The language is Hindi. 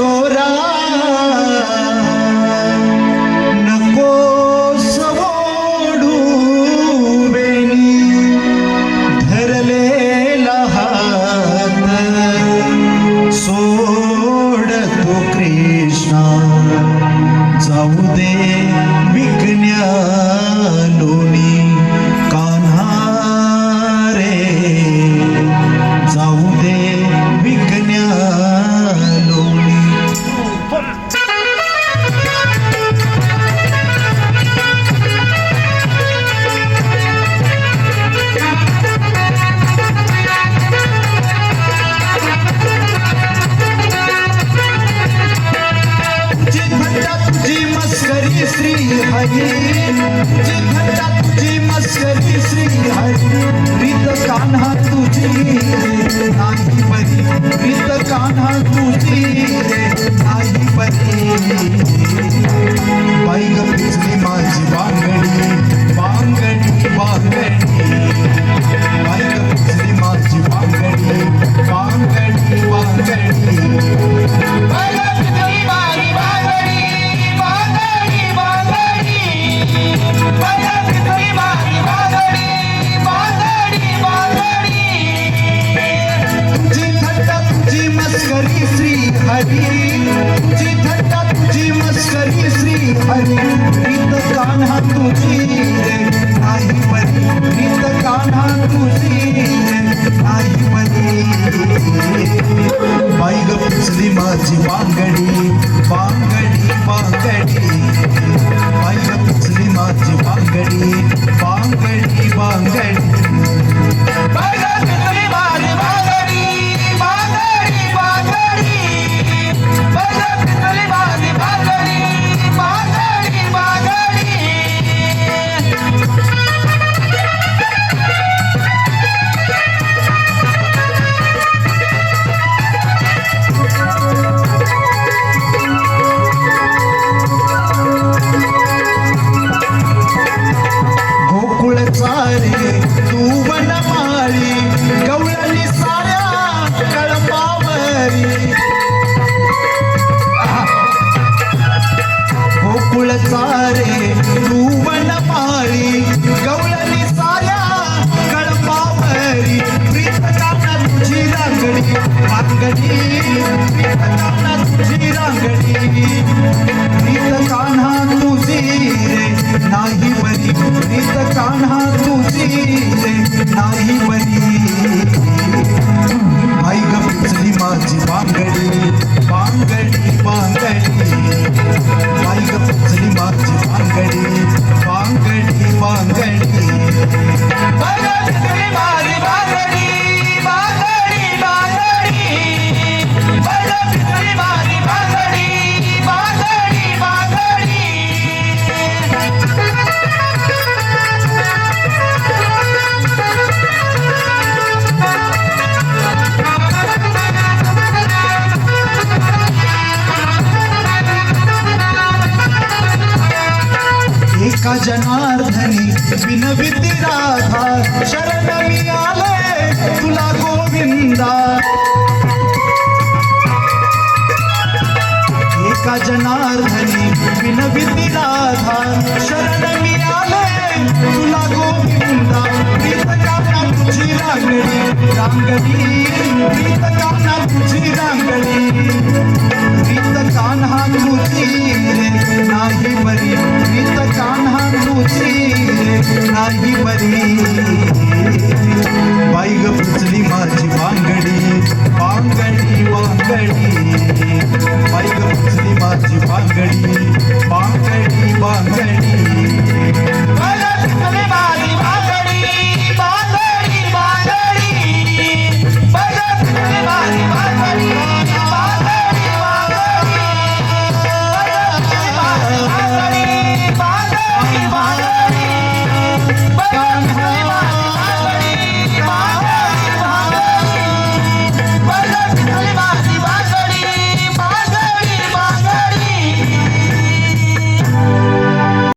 llorar. श्री हरि घटा तुझी मस्करी श्री हरि प्रीत कान्हा तुझी नाही बरी प्रीत कान्हा तुझी नाही बरी बाई गं पिचली माझी वांग हरी तुझी श्री हरी कान्हा तुझी रे नाही प्रीत कान्हा तुझी रे नाही बरी बाई ग बांगडी गोकुळ एका जनार्दनी विनविती राधा। शरण मी तुला गोविंदा। एका जनार्दनी विनविती राधा। शरण मी तुला गोविंदा। प्रीत काना तुझी रांगडी रांगडी प्रीत काना तुझी रांगडी। प्रीत कान्हा नाही